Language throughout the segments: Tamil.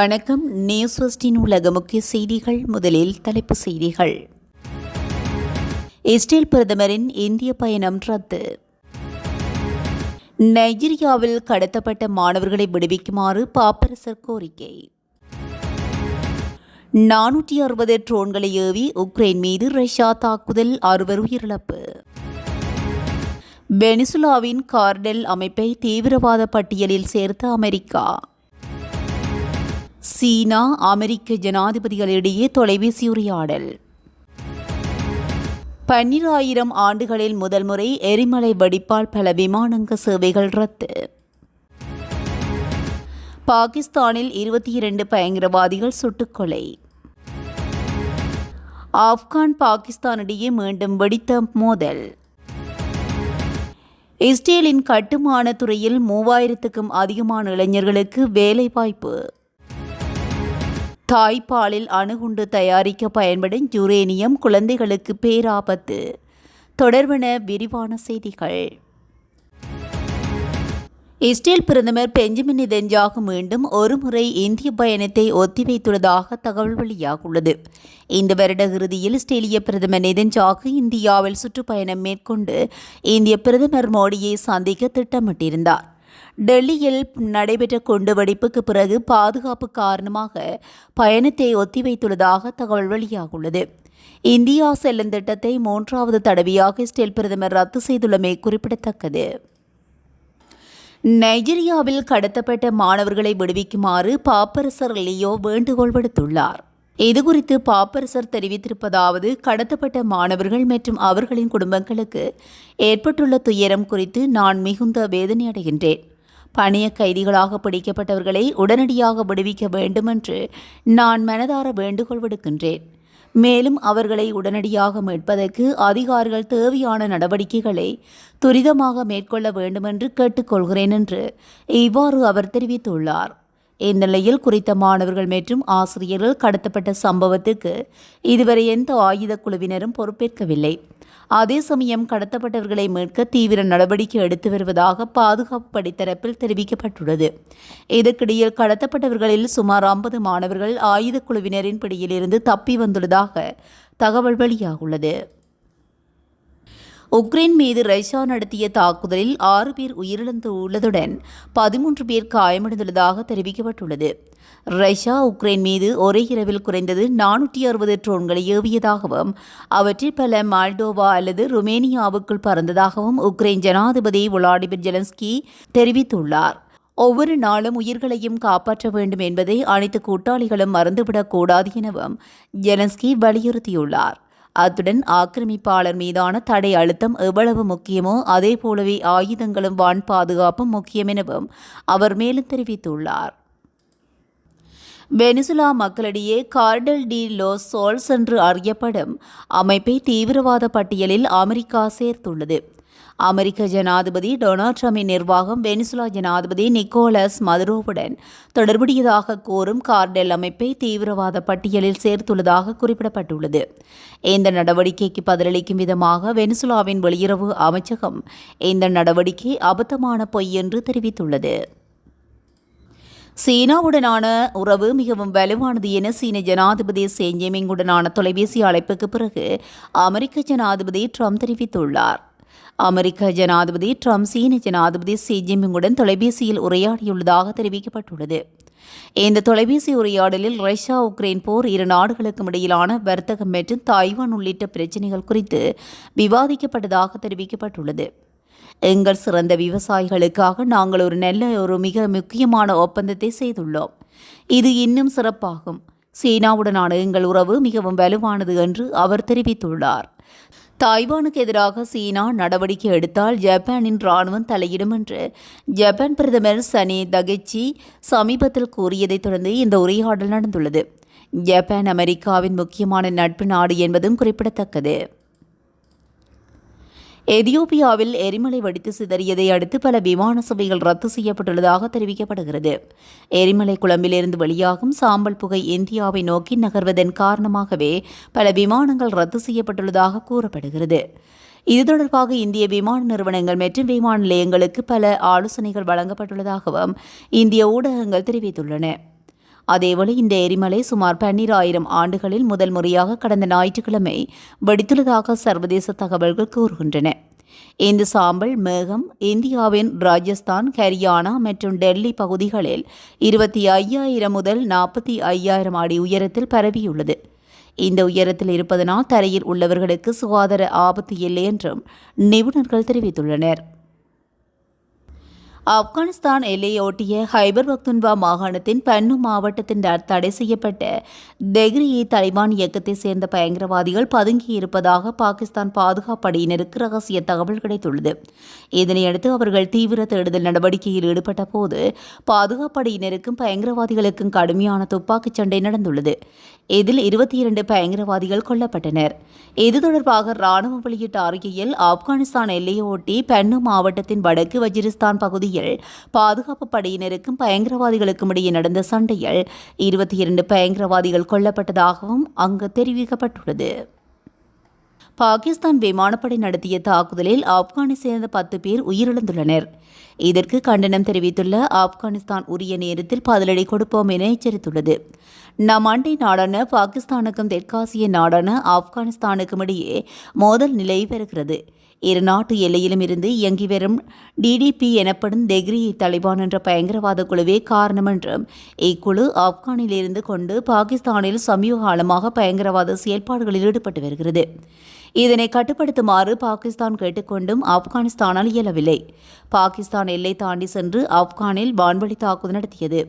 வணக்கம். நியூஸ் ஃபஸ்டின் உலக முக்கிய செய்திகள். முதலில் தலைப்புச் செய்திகள். இஸ்ரேல் பிரதமரின் இந்திய பயணம் ரத்து. நைஜீரியாவில் கடத்தப்பட்ட மாணவர்களை விடுவிக்குமாறு பாப்பரசர் கோரிக்கை. நானூற்றி அறுபது ட்ரோன்களை ஏவி உக்ரைன் மீது ரஷ்யா தாக்குதல் அறுவர் உயிரிழப்பு. வெனிசுலாவின் கார்டெல் அமைப்பை தீவிரவாத பட்டியலில் சேர்த்த அமெரிக்கா. சீனா அமெரிக்க ஜனாதிபதிகளிடையே தொலைபேசி உரையாடல் பன்னிராயிரம் ஆண்டுகளில் முதல் முறை எரிமலை வெடிப்பால் பல விமானங்க சேவைகள் ரத்து. பாகிஸ்தானில் இருபத்தி இரண்டு பயங்கரவாதிகள் சுட்டுக்கொலை. ஆப்கான் பாகிஸ்தானிடையே மீண்டும் வெடித்த மோதல். இஸ்ரேலின் கட்டுமான துறையில் மூவாயிரத்துக்கும் அதிகமான இளைஞர்களுக்கு வேலைவாய்ப்பு. தாய்ப்பாலில் அணுகுண்டு தயாரிக்க பயன்படும் யுரேனியம் குழந்தைகளுக்கு பேராபத்து. தொடர்பன விரிவான செய்திகள். இஸ்ரேல் பிரதமர் பெஞ்சமின் நெதன்யாகு மீண்டும் ஒருமுறை இந்திய பயணத்தை ஒத்திவைத்துள்ளதாக தகவல் வெளியாகியுள்ளது. இந்த வருட இறுதியில் இஸ்ரேலிய பிரதமர் நெதன்யாகு இந்தியாவில் சுற்றுப்பயணம் மேற்கொண்டு இந்திய பிரதமர் மோடியை சந்திக்க திட்டமிட்டிருந்தார். டெல்லியில் நடைபெற்ற குண்டு வெடிப்புக்கு பிறகு பாதுகாப்பு காரணமாக பயணத்தை ஒத்திவைத்துள்ளதாக தகவல் வெளியாகுள்ளது. இந்தியா செல்லும் திட்டத்தை மூன்றாவது தடவையாக இஸ்ரேல் பிரதமர் ரத்து செய்துள்ளமை குறிப்பிடத்தக்கது. நைஜீரியாவில் கடத்தப்பட்ட மாணவர்களை விடுவிக்குமாறு பாப்பரசர் லியோ வேண்டுகோள் விடுத்துள்ளார். இதுகுறித்து பாப்பரசர் தெரிவித்திருப்பதாவது கடத்தப்பட்ட மாணவர்கள் மற்றும் அவர்களின் குடும்பங்களுக்கு ஏற்பட்டுள்ள துயரம் குறித்து நான் மிகுந்த வேதனை அடைகின்றேன் பணிய கைதிகளாக பிடிக்கப்பட்டவர்களை உடனடியாக விடுவிக்க வேண்டுமென்று நான் மனதார வேண்டுகோள் விடுக்கின்றேன். மேலும் அவர்களை உடனடியாக மீட்பதற்கு அதிகாரிகள் தேவையான நடவடிக்கைகளை துரிதமாக மேற்கொள்ள வேண்டுமென்று கேட்டுக்கொள்கிறேன் என்று இவ்வாறு அவர் தெரிவித்துள்ளார். இந்நிலையில் குறித்த மாணவர்கள் மற்றும் ஆசிரியர்கள் கடத்தப்பட்ட சம்பவத்துக்கு இதுவரை எந்த ஆயுத குழுவினரும் பொறுப்பேற்கவில்லை. அதே சமயம் கடத்தப்பட்டவர்களை மீட்க தீவிர நடவடிக்கை எடுத்து வருவதாக பாதுகாப்பு படைத்தரப்பில் தெரிவிக்கப்பட்டுள்ளது. இதற்கிடையில் கடத்தப்பட்டவர்களில் சுமார் ஐம்பது மாணவர்கள் ஆயுத குழுவினரின் பிடியிலிருந்து தப்பி வந்துள்ளதாக தகவல் வெளியாகுள்ளது. உக்ரைன் மீது ரஷ்யா நடத்திய தாக்குதலில் ஆறு பேர் உயிரிழந்து உள்ளதுடன் பதிமூன்று பேர் காயமடைந்துள்ளதாக தெரிவிக்கப்பட்டுள்ளது. ரஷ்யா உக்ரைன் மீது ஒரே இரவில் குறைந்தது நானூற்றி அறுபது ட்ரோன்களை ஏவியதாகவும் அவற்றில் பல மால்டோவா அல்லது ருமேனியாவுக்குள் பறந்ததாகவும் உக்ரைன் ஜனாதிபதி விளாடிமிர் ஜெலன்ஸ்கி தெரிவித்துள்ளார். ஒவ்வொரு நாளும் உயிர்களையும் காப்பாற்ற வேண்டும் என்பதை அனைத்து கூட்டாளிகளும் மறந்துவிடக்கூடாது எனவும் ஜெலன்ஸ்கி வலியுறுத்தியுள்ளார். அத்துடன் ஆக்கிரமிப்பாளர் மீதான தடை அழுத்தம் எவ்வளவு முக்கியமோ அதே போலவே ஆயுதங்களும் வான் பாதுகாப்பும் முக்கியம் எனவும் அவர் மேலும் தெரிவித்துள்ளார். வெனிசுலா மக்களிடையே கார்டல் டி லோஸ் சோல்ஸ் என்று அறியப்படும் அமைப்பை தீவிரவாத பட்டியலில் அமெரிக்கா சேர்த்துள்ளது. அமெரிக்க ஜனாதிபதி டொனால்ட் ட்ரம்பின் நிர்வாகம் வெனிசுலா ஜனாதிபதி நிக்கோலஸ் மதுரோவுடன் தொடர்புடையதாக கோரும் கார்டெல் அமைப்பை தீவிரவாத பட்டியலில் சேர்த்துள்ளதாக குறிப்பிடப்பட்டுள்ளது. இந்த நடவடிக்கைக்கு பதிலளிக்கும் விதமாக வெனிசுலாவின் வெளியுறவு அமைச்சகம் இந்த நடவடிக்கை அபத்தமான பொய் என்று தெரிவித்துள்ளது. சீனாவுடனான உறவு மிகவும் வலுவானது என சீன ஜனாதிபதி சேஞ்சேமிங்குடனான தொலைபேசி அழைப்புக்கு பிறகு அமெரிக்க ஜனாதிபதி ட்ரம்ப் தெரிவித்துள்ளார். அமெரிக்க ஜனாதிபதி ட்ரம்ப் சீன ஜனாதிபதி ஷி ஜின்பிங்குடன் தொலைபேசியில் உரையாடியுள்ளதாக தெரிவிக்கப்பட்டுள்ளது. இந்த தொலைபேசி உரையாடலில் ரஷ்யா உக்ரைன் போர் இரு நாடுகளுக்கும் இடையிலான வர்த்தகம் மற்றும் தாய்வான் உள்ளிட்ட பிரச்சினைகள் குறித்து விவாதிக்கப்பட்டதாக தெரிவிக்கப்பட்டுள்ளது. எங்கள் சிறந்த விவசாயிகளுக்காக நாங்கள் ஒரு நல்ல ஒரு மிக முக்கியமான ஒப்பந்தத்தை செய்துள்ளோம். இது இன்னும் சிறப்பாகும். சீனாவுடனான எங்கள் உறவு மிகவும் வலுவானது என்று அவர் தெரிவித்துள்ளார். தாய்வானுக்கு எதிராக சீனா நடவடிக்கை எடுத்தால் ஜப்பானின் ராணுவம் தலையிடும் என்று ஜப்பான் பிரதமர் சனி தகெச்சி சமீபத்தில் கூறியதைத் தொடர்ந்து இந்த உரையாடல் நடந்துள்ளது. ஜப்பான் அமெரிக்காவின் முக்கியமான நட்பு நாடு என்பதும் குறிப்பிடத்தக்கது. எதியோப்பியாவில் எரிமலை வெடித்து சிதறியதை அடுத்து பல விமான சபைகள் ரத்து செய்யப்பட்டுள்ளதாக தெரிவிக்கப்படுகிறது. எரிமலை குழம்பிலிருந்து வெளியாகும் சாம்பல் புகை இந்தியாவை நோக்கி நகர்வதன் காரணமாகவே பல விமானங்கள் ரத்து செய்யப்பட்டுள்ளதாக கூறப்படுகிறது. இது தொடர்பாக இந்திய விமான நிறுவனங்கள் மற்றும் விமான நிலையங்களுக்கு பல ஆலோசனைகள் வழங்கப்பட்டுள்ளதாகவும் இந்திய ஊடகங்கள் தெரிவித்துள்ளன. அதேவேளை இந்த எரிமலை சுமார் பன்னிராயிரம் ஆண்டுகளில் முதல் முறையாக கடந்த ஞாயிற்றுக்கிழமை வெடித்துள்ளதாக சர்வதேச தகவல்கள் கூறுகின்றன. இந்த சாம்பல் மேகம் இந்தியாவின் ராஜஸ்தான் ஹரியானா மற்றும் டெல்லி பகுதிகளில் இருபத்தி ஐயாயிரம் முதல் நாற்பத்தி ஐயாயிரம் அடி உயரத்தில் பரவியுள்ளது. இந்த உயரத்தில் இருப்பதனால் தரையில் உள்ளவர்களுக்கு சுகாதார ஆபத்து இல்லை என்றும் நிபுணர்கள் தெரிவித்துள்ளனர். ஆப்கானிஸ்தான் எல்லையொட்டிய ஹைபர் பக்துன்வா மாகாணத்தின் பன்னு மாவட்டத்தின் தடை செய்யப்பட்ட தெஹ்ரியை தலிபான் இயக்கத்தை சேர்ந்த பயங்கரவாதிகள் பதுங்கியிருப்பதாக பாகிஸ்தான் பாதுகாப்பு படையினருக்கு ரகசிய தகவல் கிடைத்துள்ளது. இதனையடுத்து அவர்கள் தீவிர தேடுதல் நடவடிக்கையில் ஈடுபட்ட போது பாதுகாப்பு படையினருக்கும் பயங்கரவாதிகளுக்கும் கடுமையான துப்பாக்கிச் சண்டை நடந்துள்ளது. இதில் இருபத்தி இரண்டு பயங்கரவாதிகள் கொல்லப்பட்டனர். இது தொடர்பாக ராணுவம் வெளியிட்ட அறிக்கையில் ஆப்கானிஸ்தான் எல்லையொட்டி பென்னு மாவட்டத்தின் வடக்கு வஜிரிஸ்தான் பகுதியில் பாதுகாப்பு படையினருக்கும் பயங்கரவாதிகளுக்கும் இடையே நடந்த சண்டையில் இருபத்தி இரண்டு பயங்கரவாதிகள் கொல்லப்பட்டதாகவும் அங்கு தெரிவிக்கப்பட்டுள்ளது. பாகிஸ்தான் விமானப்படை நடத்திய தாக்குதலில் ஆப்கானை சேர்ந்த பத்து பேர் உயிரிழந்துள்ளனர். இதற்கு கண்டனம் தெரிவித்துள்ள ஆப்கானிஸ்தான் உரிய நேரத்தில் பதிலடி கொடுப்போம் என எச்சரித்துள்ளது. நம் அண்டை நாடான பாகிஸ்தானுக்கும் தெற்காசிய நாடான ஆப்கானிஸ்தானுக்கும் இடையே மோதல் நிலை பெறுகிறது. இரு நாட்டு எல்லையிலும் இருந்து இயங்கி வரும் டிடிபி எனப்படும் தெக்ரி தலிபான் என்ற பயங்கரவாத குழுவே காரணம் என்றும் இக்குழு ஆப்கானிலிருந்து கொண்டு பாகிஸ்தானில் சமீப காலமாக பயங்கரவாத செயல்பாடுகளில் ஈடுபட்டு வருகிறது. இதனை கட்டுப்படுத்துமாறு பாகிஸ்தான் கேட்டுக்கொண்டும் ஆப்கானிஸ்தானால் இயலவில்லை. பாகிஸ்தான் எல்லை தாண்டி சென்று ஆப்கானில் வான்வழி தாக்குதல் நடத்தியது.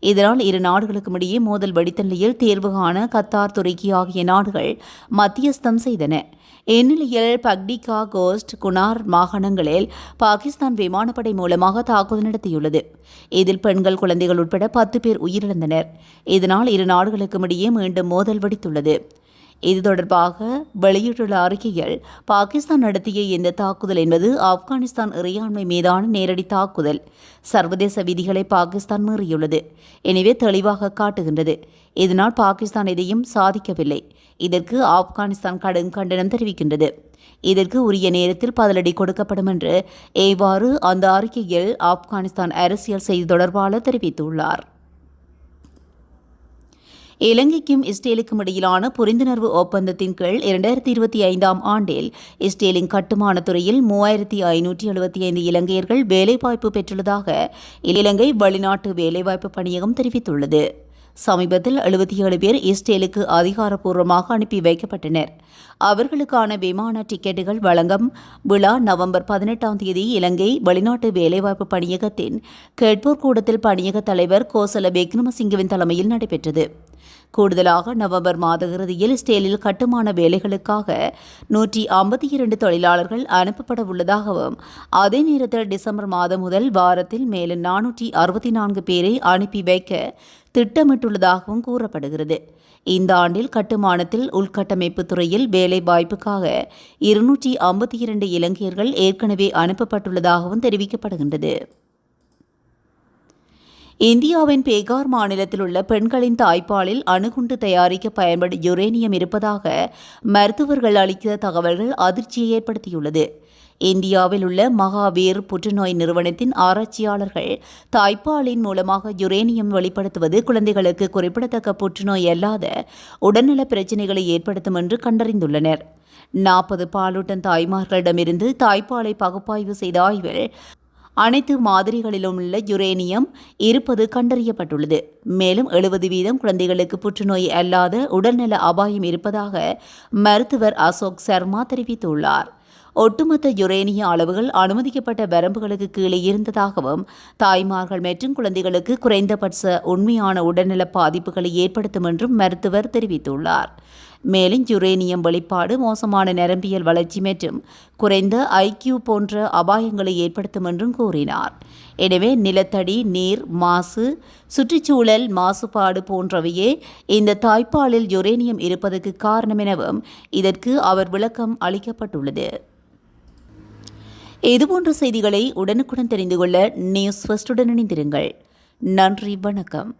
இதனால் இரு நாடுகளுக்கும் இடையே மோதல் வெடித்த நிலையில் தேர்வு காண கத்தார் துருக்கி ஆகிய நாடுகள் மத்தியஸ்தம் செய்தன. இந்நிலையில் பக்டிகா கோஸ்ட் குனார் மாகாணங்களில் பாகிஸ்தான் விமானப்படை மூலமாக தாக்குதல் நடத்தியுள்ளது. இதில் பெண்கள் குழந்தைகள் உட்பட பத்து பேர் உயிரிழந்தனர். இதனால் இரு நாடுகளுக்கும் இடையே மீண்டும் மோதல் வெடித்துள்ளது. இது தொடர்பாக வெளியிட்டுள்ள அறிக்கையில் பாகிஸ்தான் நடத்திய இந்த தாக்குதல் என்பது ஆப்கானிஸ்தான் இறையாண்மை மீதான நேரடி தாக்குதல். சர்வதேச விதிகளை பாகிஸ்தான் மீறியுள்ளது. எனவே தெளிவாக காட்டுகின்றது. இதனால் பாகிஸ்தான் எதையும் சாதிக்கவில்லை. இதற்கு ஆப்கானிஸ்தான் கடும் கண்டனம் தெரிவிக்கின்றது. இதற்கு உரிய நேரத்தில் பதிலடி கொடுக்கப்படும் என்று ஏவாறு அந்த அறிக்கையில் ஆப்கானிஸ்தான் அரசியல் செய்தி தொடர்பாளர் தெரிவித்துள்ளார். இலங்கைக்கும் இஸ்ரேலுக்கும் இடையிலான புரிந்துணர்வு ஒப்பந்தத்தின் கீழ் இரண்டாயிரத்தி இருபத்தி ஐந்தாம் ஆண்டில் இஸ்ரேலின் கட்டுமான துறையில் மூவாயிரத்தி ஐநூற்றி எழுபத்தி ஐந்து இலங்கையர்கள் வேலைவாய்ப்பு பெற்றுள்ளதாக இலங்கை வெளிநாட்டு வேலைவாய்ப்பு பணியகம் தெரிவித்துள்ளது. சமீபத்தில் எழுபத்தி ஏழு பேர் இஸ்ரேலுக்கு அதிகாரப்பூர்வமாக அனுப்பி வைக்கப்பட்டனர். அவர்களுக்கான விமான டிக்கெட்டுகள் வழங்கும் விழா நவம்பர் பதினெட்டாம் தேதி இலங்கை வெளிநாட்டு வேலைவாய்ப்பு பணியகத்தின் கேட்போர் கூடத்தில் பணியக தலைவர் கோசல விக்ரமசிங்கவின் தலைமையில் நடைபெற்றது. கூடுதலாக நவம்பர் மாத இறுதியில் ஸ்டேலில் கட்டுமான வேலைகளுக்காக நூற்றி ஐம்பத்தி இரண்டு தொழிலாளர்கள் அனுப்பப்பட உள்ளதாகவும் அதே நேரத்தில் டிசம்பர் மாதம் முதல் வாரத்தில் மேலும் நானூற்றி அறுபத்தி நான்கு பேரை அனுப்பி வைக்க திட்டமிட்டுள்ளதாகவும் கூறப்படுகிறது. இந்த ஆண்டில் கட்டுமானத்தில் உள்கட்டமைப்பு துறையில் வேலை வாய்ப்புக்காக இருநூற்றி ஐம்பத்தி இரண்டு இலங்கையர்கள் ஏற்கனவே அனுப்பப்பட்டுள்ளதாகவும் தெரிவிக்கப்படுகின்றது. இந்தியாவின் பேகார் மாநிலத்தில் உள்ள பெண்களின் தாய்ப்பாலில் அணுகுண்டு தயாரிக்க பயன்படும் யுரேனியம் இருப்பதாக மருத்துவர்கள் அளித்த தகவல்கள் அதிர்ச்சியை ஏற்படுத்தியுள்ளது. இந்தியாவில் உள்ள மகாவீர் புற்றுநோய் நிறுவனத்தின் ஆராய்ச்சியாளர்கள் தாய்ப்பாலின் மூலமாக யுரேனியம் வெளிப்படுத்துவது குழந்தைகளுக்கு குறிப்பிடத்தக்க புற்றுநோய் அல்லாத உடல்நல பிரச்சினைகளை ஏற்படுத்தும் என்று கண்டறிந்துள்ளனர். நாற்பது பாலூட்டன் தாய்மார்களிடமிருந்து தாய்ப்பாலை பகுப்பாய்வு செய்த ஆய்வில் அனைத்து மாதிரிகளிலும் உள்ள யுரேனியம் இருப்பது கண்டறியப்பட்டுள்ளது. மேலும் எழுபது வீதம் குழந்தைகளுக்கு புற்றுநோய் அல்லாத உடல்நல அபாயம் இருப்பதாக மருத்துவர் அசோக் சர்மா தெரிவித்துள்ளார். ஒட்டுமொத்த யுரேனிய அளவுகள் அனுமதிக்கப்பட்ட வரம்புகளுக்கு கீழே இருந்ததாகவும் தாய்மார்கள் மற்றும் குழந்தைகளுக்கு குறைந்தபட்ச உண்மையான உடல்நல பாதிப்புகளை ஏற்படுத்தும் என்றும் மருத்துவர் தெரிவித்துள்ளார். மேலும் யுரேனியம் வெளிப்பாடு மோசமான நரம்பியல் வளர்ச்சி மற்றும் குறைந்த ஐக்கியூ போன்ற அபாயங்களை ஏற்படுத்தும் என்றும் கூறினார். எனவே நிலத்தடி நீர் மாசு சுற்றுச்சூழல் மாசுபாடு போன்றவையே இந்த தாய்ப்பாலில் யுரேனியம் இருப்பதற்கு காரணம் எனவும் இதற்கு அவர் விளக்கம் அளிக்கப்பட்டுள்ளது. இதுபோன்ற செய்திகளை உடனுக்குடன் தெரிந்து கொள்ள நியூஸ் ஃபர்ஸ்டுடன் இணைந்திருங்கள். நன்றி வணக்கம்.